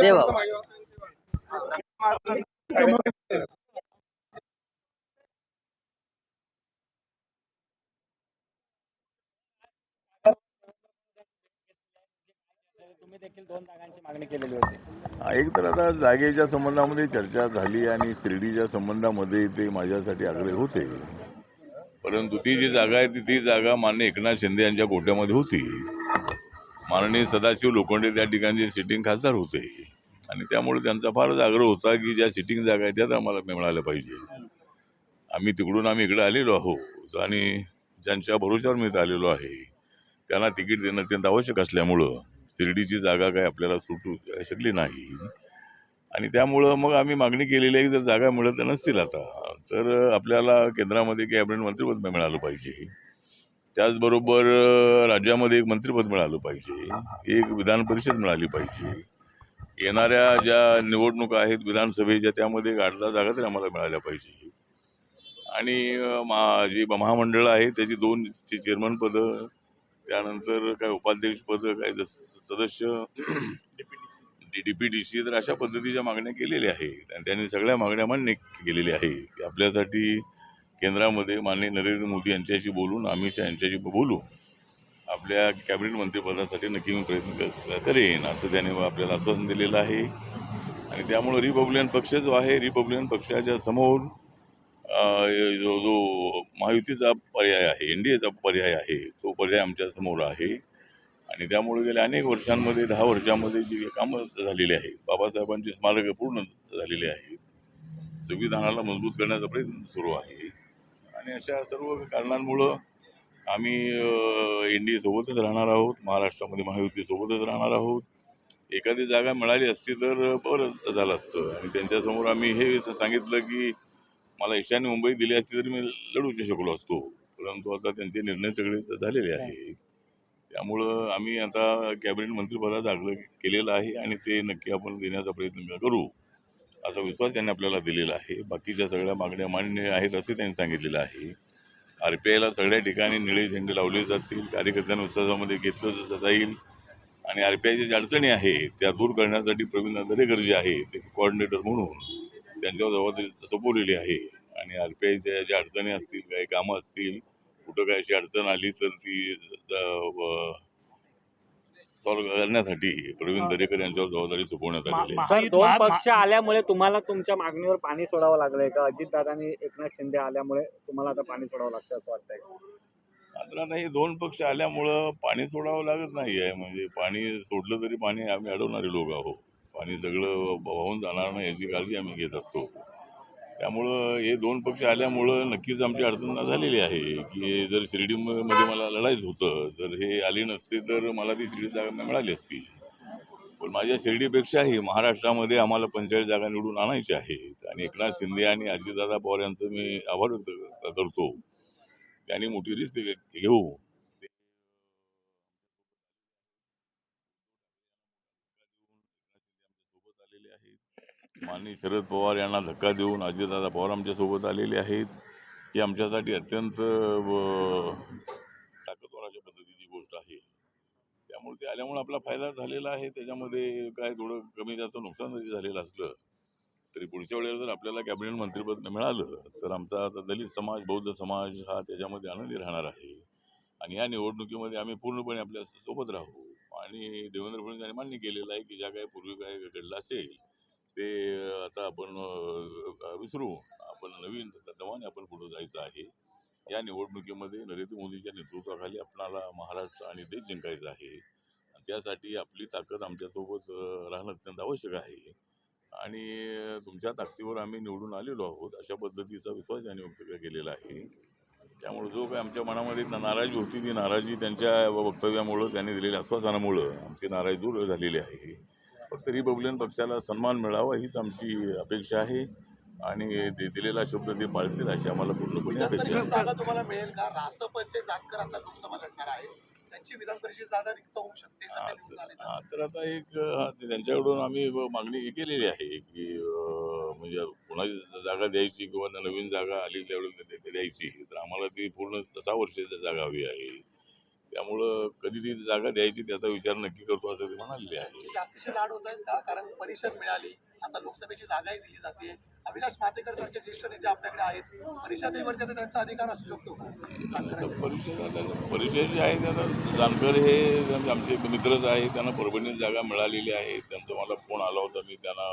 देव. एक तर आता जागेच्या संबंधामध्ये चर्चा झाली आणि शिर्डीच्या संबंधामध्ये ते माझ्यासाठी आग्रह होते. परंतु ती जी जागा आहे ती ती जागा मान्य एकनाथ शिंदे यांच्या गोट्यामध्ये होती. माननीय सदाशिव लोखंडे त्या ठिकाणचे सिटिंग खासदार होते. आणि त्यामुळे त्यांचा फारच आग्रह होता की ज्या सिटिंग जागा आहेत त्यात आम्हाला मिळाल्या पाहिजे. आम्ही तिकडून आम्ही इकडे आलेलो आहोत आणि ज्यांच्या भरोश्यावर मी आलेलो आहे त्यांना तिकीट देणं अत्यंत आवश्यक असल्यामुळं शिर्डीची जागा काय आपल्याला सुटू शकली नाही. आणि त्यामुळं मग आम्ही मागणी केलेली आहे की जर जागा मिळत नसतील आता तर आपल्याला केंद्रामध्ये कॅबिनेट मंत्रिपद मिळालं पाहिजे. त्याचबरोबर राज्यामध्ये एक मंत्रिपद मिळालं पाहिजे. एक विधान परिषद मिळाली पाहिजे. येणाऱ्या ज्या निवडणुका आहेत विधानसभेच्या त्यामध्ये एक आठ दहा जागा तरी आम्हाला मिळाल्या पाहिजे. आणि मा जी महामंडळं आहेत त्याची दोन चेअरमन पदं त्यानंतर काय उपाध्यक्ष पद काय जस- सदस्य डी पी डी सी. तर अशा पद्धतीच्या मागण्या केलेल्या आहेत. आणि त्यांनी सगळ्या मागण्या मान्य केलेल्या आहे की आपल्यासाठी केंद्रामध्ये माननीय नरेंद्र मोदी यांच्याशी बोलून अमित शहा यांच्याशी बोलू आपल्या कॅबिनेट मंत्रिपदासाठी नक्की मी प्रयत्न करेन असं त्याने आपल्याला आश्वासन दिलेलं आहे. आणि त्यामुळं रिपब्लिकन पक्ष जो आहे रिपब्लिकन पक्षाच्या समोर जो जो महायुतीचा पर्याय आहे एन डी एचा पर्याय आहे तो पर्याय आमच्यासमोर आहे. आणि त्यामुळे गेल्या अनेक वर्षांमध्ये दहा वर्षांमध्ये जी कामं झालेली आहेत बाबासाहेबांची स्मारकं पूर्ण झालेली आहेत संविधानाला मजबूत करण्याचा प्रयत्न सुरू आहे. आणि अशा सर्व कारणांमुळं आम्ही एन डी सोबतच राहणार आहोत महाराष्ट्रामध्ये महायुतीसोबतच राहणार आहोत. एखादी जागा मिळाली असती तर बरं झालं असतं. आणि त्यांच्यासमोर आम्ही हे सांगितलं की मला ईशान्य मुंबई दिली असती तरी मी लढू शकलो असतो. परंतु आता त्यांचे निर्णय सगळे झालेले आहेत. त्यामुळं आम्ही आता कॅबिनेट मंत्रिपदाचा आग्रह केलेलं आहे आणि ते नक्की आपण देण्याचा प्रयत्न करू. असा विश्वास त्यांनी आपल्याला दिलेला आहे. बाकीच्या सगळ्या मागण्या मान्य आहेत असे त्यांनी सांगितलेलं आहे. आर पी आयला सगळ्या ठिकाणी निळे झेंडे लावले जातील. कार्यकर्त्यांना उत्साहामध्ये घेतलं जाईल. आणि आर पी आयच्या ज्या अडचणी आहेत त्या दूर करण्यासाठी प्रवीण दरेकर जे आहे ते कोऑर्डिनेटर म्हणून त्यांच्यावर जबाबदारी सोपवलेली आहे. आणि आर पी आयच्या ज्या अडचणी असतील काही कामं असतील कुठं काय अशी अडचण आली तर ती सॉल्व्ह करण्यासाठी प्रवीण दरेकर यांच्यावर जबाबदारी सोपवण्यात आलेली आहे. सर दोन पक्ष आल्यामुळे तुम्हाला तुमच्या मागणीवर पाणी सोडावं लागलंय का? अजितदादांनी एकनाथ शिंदे आल्यामुळे तुम्हाला आता पाणी सोडावं लागतं असं वाटतंय का? मात्र आता हे दोन पक्ष आल्यामुळं पाणी सोडावं लागत नाही आहे. म्हणजे पाणी सोडलं तरी पाणी आम्ही अडवणारे लोक आहोत. पाणी सगळं वाहून जाणार नाही याची काळजी आम्ही घेत असतो. त्यामुळं हे दोन पक्ष आल्यामुळं नक्कीच आमची अडचण झालेली आहे की जर शिर्डीमध्ये मला लढायचं होतं जर हे आली नसते तर मला ती शिर्डी जागा मिळाली असती. पण माझ्या शिर्डीपेक्षाही महाराष्ट्रामध्ये आम्हाला पंचेचाळीस जागा निवडून आणायच्या आहेत आणि एकनाथ शिंदे आणि अजितदादा पवार यांचं मी आभार व्यक्त करतो. त्यांनी मोठी रिस्क घेऊ. आलेले आहेत माननीय शरद पवार यांना धक्का देऊन अजितदादा पवार आमच्यासोबत आलेले आहेत. ही आमच्यासाठी अत्यंत ताकदवाराच्या पद्धतीची गोष्ट आहे. त्यामुळे ते आल्यामुळे आपला फायदा झालेला आहे. त्याच्यामध्ये काय थोडं कमी जास्त नुकसान जरी झालेलं असलं तरी पुढच्या वेळेला जर आपल्याला कॅबिनेट मंत्रिपद मिळालं तर आमचा आता दलित समाज बौद्ध समाज हा त्याच्यामध्ये आनंदी राहणार आहे. आणि या निवडणुकीमध्ये आम्ही पूर्णपणे आपल्यासोबत राहू. आणि देवेंद्र फडणवीस यांनी मान्य केलेलं आहे की ज्या काही पूर्वी काय घडलं असेल ते आता आपण विसरू. आपण नवीन नवाने आपण पुढे जायचं आहे. या निवडणुकीमध्ये नरेंद्र मोदीच्या नेतृत्वाखाली आपणाला महाराष्ट्र आणि देश जिंकायचा आहे. आणि त्यासाठी आपली ताकद आमच्यासोबत राहणं अत्यंत आवश्यक आहे. आणि तुमच्या ताकदीवर आम्ही निवडून आलेलो आहोत अशा पद्धतीचा विश्वास यांनी व्यक्त केलेला आहे. त्यामुळे जो काही आमच्या मनामध्ये नाराजी होती ती नाराजी त्यांच्या वक्तव्यामुळं त्यांनी दिलेल्या आश्वासनामुळं आमची नाराजी दूर झालेली आहे. फक्त रिपब्लिकन पक्षाला सन्मान मिळावा हीच आमची अपेक्षा आहे. आणि दि- दिलेला शब्द ते पाळतील अशी आम्हाला पूर्णपणे अपेक्षा जागा तुम्हाला मिळेल का? रासपचे जानकर आता लोकसभा लढणार आहे. त्यांची विधान परिषद जागा रिक्त होऊ शकते हा, सध्या तर. हा, तर आता एक अ, ते त्यांच्याकडून आम्ही मागणी ही केलेली आहे की अ, म्हणजे कोणाची जागा द्यायची किंवा नवीन जागा आली त्यावेळेस ते- ते द्यायची. तर आम्हाला ती पूर्ण सहा वर्षाची जागा हवी आहे. त्यामुळं कधी ती जागा द्यायची त्याचा विचार नक्की करतो असं ते म्हणाले आहे. जास्तीचे लाड होत आहेत का? कारण परिषद मिळाली आता लोकसभेची जागाही दिली जाते. अविनाश मातेकर सारखे ज्येष्ठ नेते आपल्याकडे आहेत. परिषदेवरती आता त्यांचा अधिकार असू शकतो का? परिषद परिषद जे आहे त्याला जानकर हे त्यांचे आमचे मित्रच आहे त्यांना परभणीत जागा मिळालेली आहे. त्यांचा मला फोन आला होता. मी त्यांना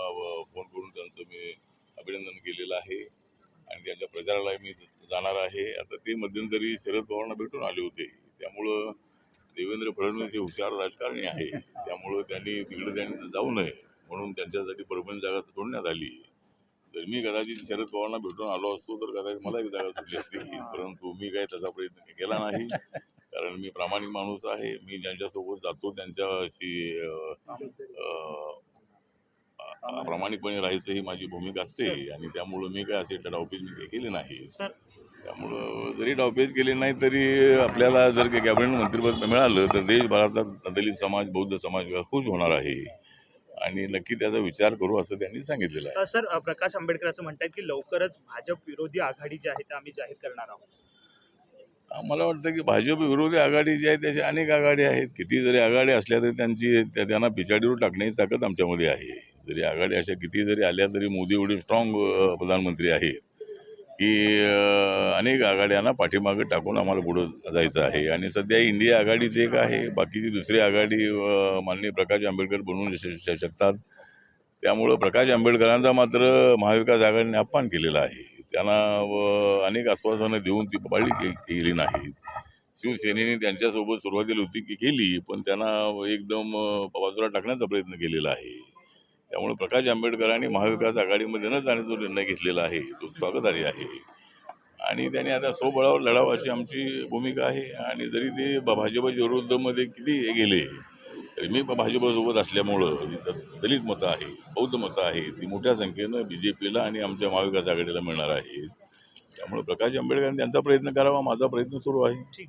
फोन करून त्यांचं मी अभिनंदन केलेलं आहे. आणि त्यांच्या प्रचाराला मी जाणार आहे. आता ते मध्यंतरी शरद पवारांना भेटून आले होते. त्यामुळं देवेंद्र फडणवीस हे हुशार राजकारणी आहे. त्यामुळं त्यांनी तिकडे त्यांनी जाऊ नये म्हणून त्यांच्यासाठी परभणी जागा सोडण्यात आली. तर मी कदाचित शरद पवारांना भेटून आलो असतो तर कदाचित मला एक जागा सुटली असती. परंतु मी काही त्याचा प्रयत्न केला नाही. कारण मी प्रामाणिक माणूस आहे. मी ज्यांच्यासोबत जातो त्यांच्याशी प्रामाणिकपणे राहायचं ही माझी भूमिका असते. आणि त्यामुळं मी काय असे डावपेच मी काही केले नाही. सर त्यामुळं जरी डावपेच केले नाही तरी आपल्याला जर कॅबिनेट मंत्रिपद मिळालं तर देशभरातला दलित समाज बौद्ध समाज खुश होणार आहे. आणि नक्की त्याचा विचार करू असं त्यांनी सांगितलेलं आहे. सर प्रकाश आंबेडकर असं म्हणतात की लवकरच भाजप विरोधी आघाडी जी आहे ते आम्ही जाहीर करणार आहोत. मला वाटतं की भाजप विरोधी आघाडी जी आहे त्याची अनेक आघाडी आहेत. किती जरी आघाडी असल्या तरी त्यांची त्या- त्यांना पिछाडीवर टाकण्याची ताकद आमच्यामध्ये आहे. जरी आघाडी अशा किती जरी आल्या तरी मोदी एवढे स्ट्रॉंग प्रधानमंत्री आहेत. की अनेक आघाड्यांना पाठीमागे टाकून आम्हाला पुढं जायचं आहे. आणि सध्या इंडिया आघाडीच एक आहे. बाकीची दुसरी आघाडी माननीय प्रकाश आंबेडकर बनवू शकतात. त्यामुळं प्रकाश आंबेडकरांचा मात्र महाविकास आघाडीने अपमान केलेला आहे. त्यांना व अनेक आश्वासनं देऊन ती पाळली केली नाहीत शिवसेनेने त्यांच्यासोबत सुरुवातीला होती की केली पण त्यांना एकदम बाजूला टाकण्याचा प्रयत्न केलेला आहे. त्यामुळे प्रकाश आंबेडकरांनी महाविकास आघाडीमध्ये न जाण्याचा निर्णय घेतलेला आहे तो स्वागतार्ह आहे. आणि त्यांनी आता स्वबळावर लढावं अशी आमची भूमिका आहे. आणि जरी ते भाजपाच्या भाजपच्या किती हे गेले तरी मी भाजपासोबत भाजपसोबत असल्यामुळं तिथं दलित मतं आहे बौद्ध मतं आहे ती मोठ्या संख्येनं बी जे पीला आणि आमच्या महाविकास आघाडीला मिळणार आहे त्यामुळे प्रकाश आंबेडकरांनी त्यांचा प्रयत्न करावा माझा प्रयत्न सुरू आहे.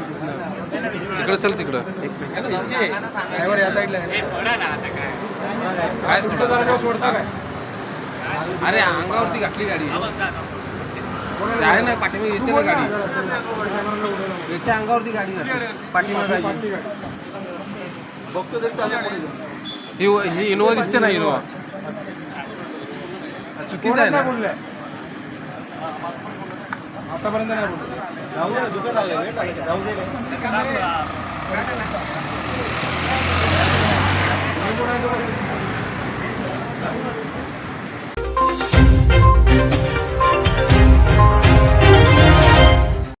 तिकडं चल तिकडं. काय सोडता काय अरे अंगावरती घातली गाडी. आहे ना पाठीमागे येते ना गाडी. याच्या अंगावरती गाडी घातली. पाठीमागे जायची. ही ही ಇದು ಇನ್ನು ನಿಷ್ಟೆನೋ ಇನ್ನು. ಅಚ್ಚುಕಿದೇನೋ